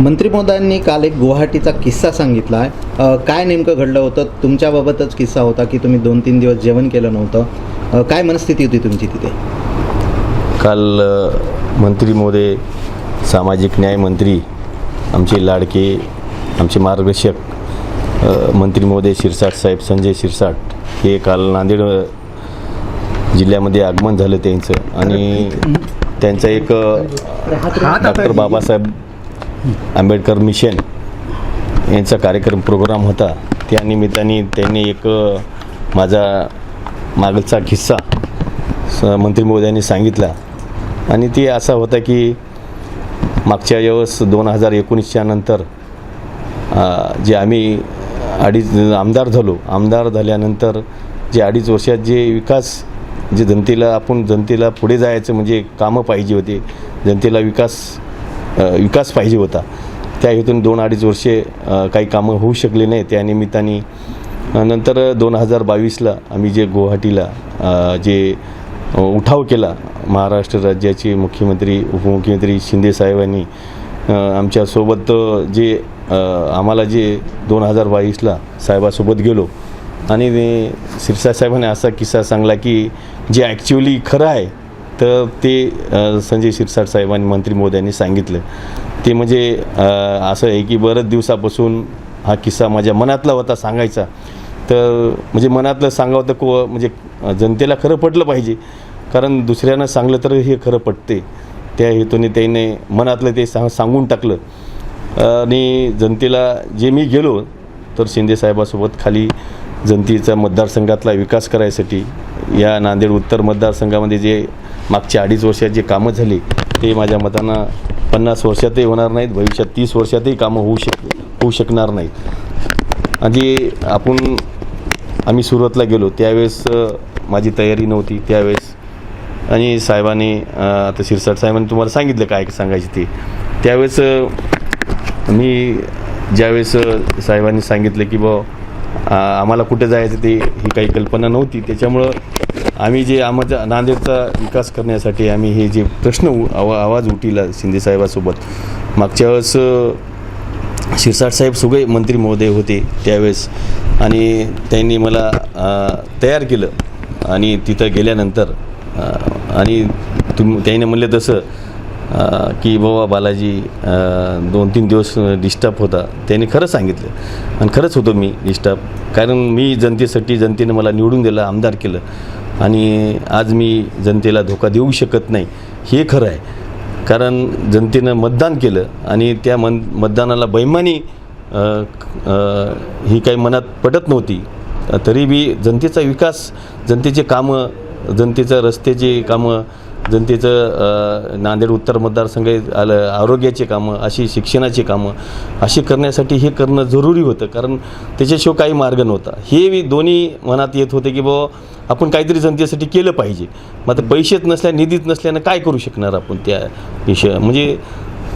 मंत्री महोदयांनी काल एक गुवाहाटीचा किस्सा सांगितला आहे. काय नेमकं घडलं होतं? तुमच्याबाबतच किस्सा होता की तुम्ही दोन तीन दिवस जेवण केलं नव्हतं? काय मनस्थिती होती तुमची तिथे? काल मंत्री महोदय सामाजिक न्याय मंत्री आमचे लाडके आमचे मार्गदर्शक मंत्री महोदय शिरसाट साहेब संजय शिरसाट हे काल नांदेड जिल्ह्यामध्ये आगमन झालं त्यांचं. आणि त्यांचा एक डॉक्टर बाबासाहेब आंबेडकर मिशन यांचा कार्यक्रम प्रोग्राम होता. त्या निमित्ताने त्यांनी एक माझा मागचा किस्सा स मंत्री महोदयांनी सांगितला. आणि ते असा होता की मागच्या वेळेस दोन हजार एकोणीसच्या नंतर जे आम्ही अडीच आमदार झालो. आमदार झाल्यानंतर जे अडीच वर्षात जे विकास जे जनतेला आपण जनतेला पुढे जायचं म्हणजे कामं पाहिजे होते. जनतेला विकास विकास पाहिजे होता. त्या हेतून दोन अडीच वर्षे काही कामं होऊ शकले नाही त्या निमित्ताने नंतर दोन हजार बावीसला आम्ही जे गुवाहाटीला जे उठाव केला महाराष्ट्र राज्याचे मुख्यमंत्री उपमुख्यमंत्री शिंदे साहेबांनी आमच्यासोबत जे आम्हाला जे दोन हजार बावीसला साहेबासोबत गेलो. आणि ते साहेबांनी असा किस्सा सांगला की जे ॲक्च्युली खरं आहे तर ते संजय शिरसाट साहेबांनी मंत्री महोदयांनी सांगितलं. ते म्हणजे असं आहे की बरंच दिवसापासून हा किस्सा माझ्या मनातला होता सांगायचा. तर म्हणजे मनातलं सांगावं तर को म्हणजे जनतेला खरं पटलं पाहिजे. कारण दुसऱ्यांना सांगलं तर हे खरं पटते. त्या हेतूने त्याने मनातलं ते सांग सांगून टाकलं. आणि जनतेला जे मी गेलो तर शिंदेसाहेबासोबत खाली जनतेचा मतदारसंघातला विकास करायसाठी या नांदेड उत्तर मतदारसंघामध्ये जे मागच्या अडीच वर्षात जे कामं झाली ते माझ्या मतानं पन्नास वर्षातही होणार नाहीत भविष्यात तीस वर्षातही कामं होऊ शक होऊ शकणार नाहीत. आणि आपण आम्ही सुरुवातला गेलो त्यावेळेस माझी तयारी नव्हती त्यावेळेस. आणि साहेबांनी आता शिरसाट साहेबांनी तुम्हाला सांगितलं काय सांगायची ते. त्यावेळेस मी ज्यावेळेस साहेबांनी सांगितलं की बा आम्हाला कुठे जायचं ते ही काही कल्पना नव्हती. त्याच्यामुळं आम्ही जे आमच्या नांदेडचा विकास करण्यासाठी आम्ही हे जे प्रश्न उ- आवा आवाज उठीला शिंदेसाहेबासोबत मागच्या वेळेस शिरसाटसाहेब सुगे सगळे मंत्री महोदय होते त्यावेळेस आणि त्यांनी मला तयार केलं आणि तिथं गेल्यानंतर आणि तुम त्याने म्हणले तसं की बाबा बालाजी दोन तीन दिवस डिस्टर्ब होता. त्याने खरं सांगितलं. आणि खरंच होतो मी डिस्टर्ब. कारण मी जनतेसाठी जनतेनं मला निवडून दिलं आमदार केलं. आणि आज मी जनतेला धोका देऊ शकत नाही. हे खरं आहे. कारण जनतेनं मतदान केलं आणि त्या मन मतदानाला बैमानी ही काही मनात पटत नव्हती. तरी बी जनतेचा विकास जनतेचे कामं जनतेचं रस्त्याचे कामं जनतेचं नांदेड उत्तर मतदारसंघ आलं आरोग्याचे कामं अशी शिक्षणाची कामं अशी करण्यासाठी हे करणं जरुरी होतं. कारण त्याच्याशिवाय काही मार्ग नव्हता. हे दोन्ही मनात येत होते की बाबा आपण काहीतरी जनतेसाठी केलं पाहिजे. मग आता पैसेच नसल्या निधीच नसल्यानं काय करू शकणार आपण त्या विषय म्हणजे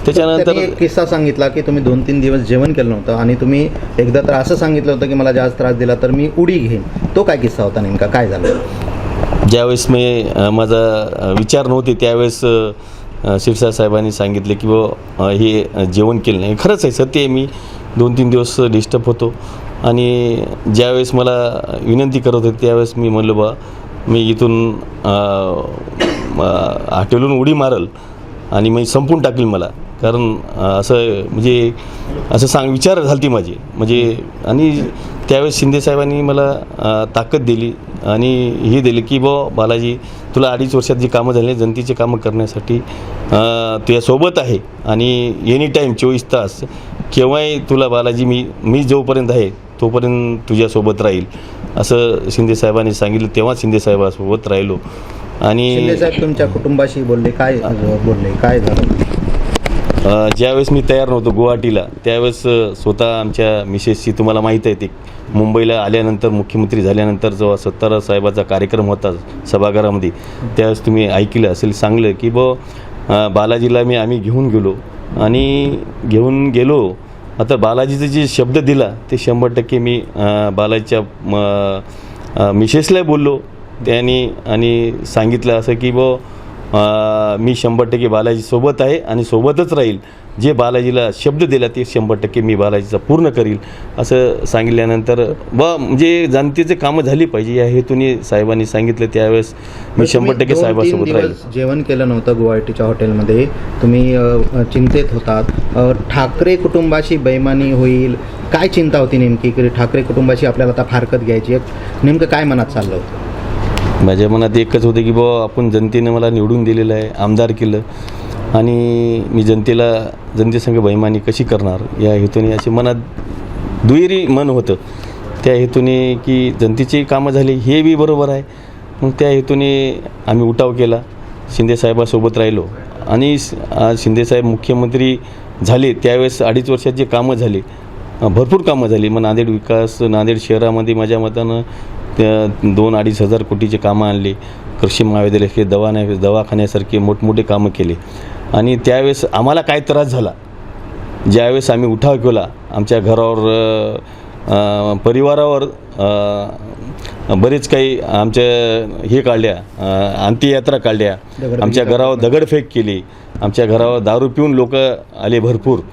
त्याच्यानंतर एक किस्सा सांगितला की तुम्ही दोन तीन दिवस जेवण केलं नव्हतं आणि तुम्ही एकदा तर असं सांगितलं होतं की मला जास्त त्रास दिला तर मी उडी घेईन. तो काय किस्सा होता नेमका? काय झालं? ज्यावेळेस मी माझा विचार नव्हते त्यावेळेस अ, शिरसाट साहेबांनी सांगितले की व हे जेवण केलं नाही. खरंच आहे सत्य आहे मी दोन तीन दिवस डिस्टर्ब होतो. आणि ज्यावेळेस मला विनंती करत होते त्यावेळेस मी म्हणलो बा मी इथून हॉटेलहून हॉटेलून उडी मारल आणि मी संपून टाकेल मला. कारण असं म्हणजे असं सांग विचार झालती माझी. म्हणजे आणि त्यावेळेस शिंदेसाहेबांनी मला ताकद दिली आणि हे दिली की बो बालाजी तुला अडीच वर्षात जी कामं झाली जनतेची कामं करण्यासाठी तुझ्यासोबत आहे आणि एनी टाईम चोवीस तास केव्हाही तुला बालाजी मी मी जोपर्यंत आहे तोपर्यंत तुझ्यासोबत राहील. असं शिंदेसाहेबांनी सांगितलं तेव्हा शिंदेसाहेबासोबत राहिलो. आणि शिंदे साहेब तुमच्या कुटुंबाशी बोलले काय बोलले काय झालं? ज्यावेळेस मी तयार नव्हतो गुवाहाटीला त्यावेळेस स्वतः आमच्या मिसेसची तुम्हाला माहीत आहे ते मुंबईला आल्यानंतर मुख्यमंत्री झाल्यानंतर जेव्हा सत्तारा साहेबाचा कार्यक्रम होता सभागृहामध्ये त्यावेळेस तुम्ही ऐकलं असेल सांगलं की ब बालाजीला मी आम्ही घेऊन गेलो आणि घेऊन गेलो आता बालाजीचं जे शब्द दिला ते शंभर टक्के मी बालाजीच्या मिसेसला बोललो. त्यांनी आणि सांगितलं असं की ब मी शंभर टक्के बालाजीसोबत आहे आणि सोबतच राहील. जे बालाजीला शब्द दिला ते शंभर टक्के मी बालाजीचा पूर्ण करील असं सांगितल्यानंतर व म्हणजे जनतेचे कामं झाली पाहिजे या हेतूने साहेबांनी सांगितलं त्यावेळेस मी शंभर टक्के साहेबांसोबत राहील. जेवण केलं नव्हतं गुवाहाटीच्या हॉटेलमध्ये. तुम्ही चिंतेत होतात. ठाकरे कुटुंबाशी बैमानी होईल काय चिंता होती नेमकी? की ठाकरे कुटुंबाशी आपल्याला आता फारकत घ्यायची आहे. नेमकं काय मनात चाललं होतं? माझ्या मनात एकच होतं की बुवा आपण जनतेनं मला निवडून दिलेलं आहे आमदार केलं. आणि मी जनतेला जनतेसंग बैमानी कशी करणार? या हेतूने असे मनात दुहेरी मन होतं. त्या हेतूने की जनतेची कामं झाली हे बी बरोबर आहे. मग त्या हेतूने आम्ही उठाव केला. शिंदेसाहेबासोबत राहिलो. आणि शिंदेसाहेब मुख्यमंत्री झाले त्यावेळेस अडीच वर्षात जे कामं झाली भरपूर कामं झाली. मग नांदेड विकास नांदेड शहरामध्ये माझ्या मतानं त्या दोन अडीच हजार कोटीचे कामं आणले. कृषी महाविद्यालय दवाखान्या दवाखान्यासारखे मोठमोठे कामं केले. आणि त्यावेळेस आम्हाला काय त्रास झाला? ज्यावेळेस आम्ही उठाव केला आमच्या घरावर परिवारावर बरेच काही आमच्या हे काढल्या अंत्ययात्रा काढल्या. आमच्या घरावर दगडफेक केली. आमच्या घरावर दारू पिऊन लोक आले भरपूर.